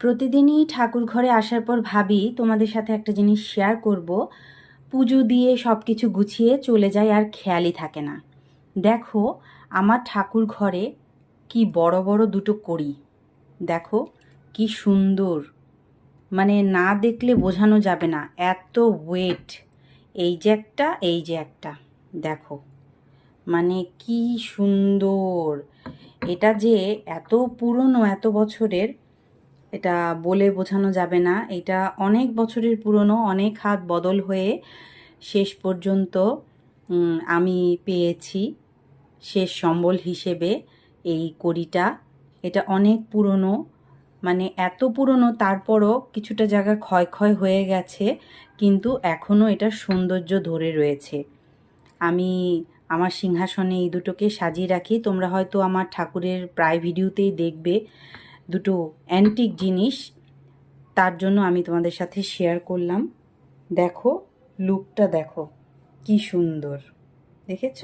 প্রতিদিনই ঠাকুর ঘরে আসার পর ভাবি, তোমাদের সাথে একটা জিনিস শেয়ার করব। পুজো দিয়ে সব কিছু গুছিয়ে চলে যায় আর খেয়ালই থাকে না। দেখো, আমার ঠাকুর ঘরে কি বড় বড় দুটো করি দেখো, কি সুন্দর। মানে না দেখলে বোঝানো যাবে না। এত ওয়েট এই যে একটা, এই যে একটা। দেখো মানে কি সুন্দর। এটা যে এত পুরনো, এত বছরের এটা বলে বোঝানো যাবে না। এটা অনেক বছরের পুরনো, অনেক হাত বদল হয়ে শেষ পর্যন্ত আমি পেয়েছি শেষ সম্বল হিসেবে এই কড়িটা। এটা অনেক পুরনো মানে এত পুরনো, তারপরও কিছুটা জায়গা ক্ষয় ক্ষয় হয়ে গেছে, কিন্তু এখনও এটার সৌন্দর্য ধরে রয়েছে। আমি আমার সিংহাসনে এই দুটোকে সাজিয়ে রাখি। তোমরা হয়তো আমার ঠাকুরের প্রায় ভিডিওতেই দেখবে দুটো অ্যান্টিক জিনিস, তার জন্য আমি তোমাদের সাথে শেয়ার করলাম। দেখো লুকটা দেখো, কি সুন্দর। দেখেছ?